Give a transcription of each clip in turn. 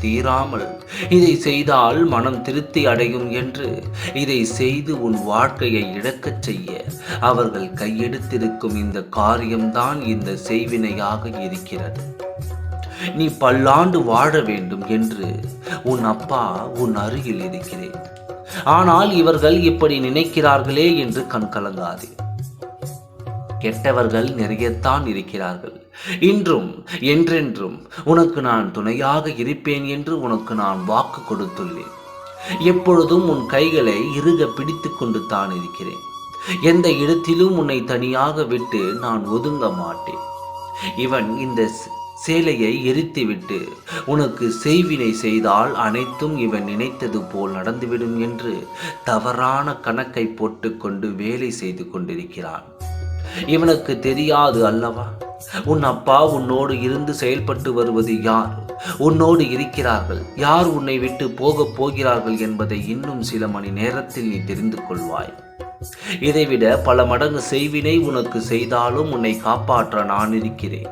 தீராமல் இதை செய்தால் மனம் திருப்தி அடையும் என்று இதை செய்து உன் வாழ்க்கையை இழக்கச் செய்ய அவர்கள் கையெடுத்திருக்கும் இந்த காரியம்தான் இந்த செய்வினையாக இருக்கிறது. நீ பல்லாண்டு வாழ வேண்டும் என்று உன் அப்பா உன் அருகில் இருக்கிறேன். ஆனால் இவர்கள் இப்படி நினைக்கிறார்களே என்று கண் கலங்காதே. கெட்டவர்கள் நிறையத்தான் இருக்கிறார்கள். இன்றும் என்றென்றும் உனக்கு நான் துணையாக இருப்பேன் என்று உனக்கு நான் வாக்கு கொடுத்துள்ளேன். எப்பொழுதும் உன் கைகளை இறுக பிடித்து கொண்டு தான் இருக்கிறேன். எந்த இடத்திலும் உன்னை தனியாக விட்டு நான் ஒதுங்க மாட்டேன். இவன் இந்த சேலையை எரித்துவிட்டு உனக்கு செய்வினை செய்தால் அனைத்தும் இவன் நினைத்தது போல் நடந்துவிடும் என்று தவறான கணக்கை போட்டுக்கொண்டு வேலை செய்து கொண்டிருக்கிறான். இவனுக்கு தெரியாது அல்லவா? உன் அப்பா உன்னோடு இருந்து செயல்பட்டு வருவது யார்? உன்னோடு இருக்கிறார்கள். யார் உன்னை விட்டு போகப் போகிறார்கள் என்பதை இன்னும் சில மணி நேரத்தில் நீ தெரிந்து கொள்வாய். இதைவிட பல மடங்கு செய்வினை உனக்கு செய்தாலும் உன்னை காப்பாற்ற நான் இருக்கிறேன்.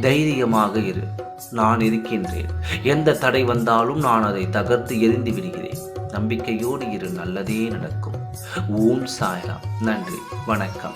தைரியமாக இரு. நான் இருக்கின்றேன். எந்த தடை வந்தாலும் நான் அதை தகர்த்து எரிந்து விடுகிறேன். நம்பிக்கையோடு இரு. நல்லதே நடக்கும். ஓம் சாய்ராம். நன்றி. வணக்கம்.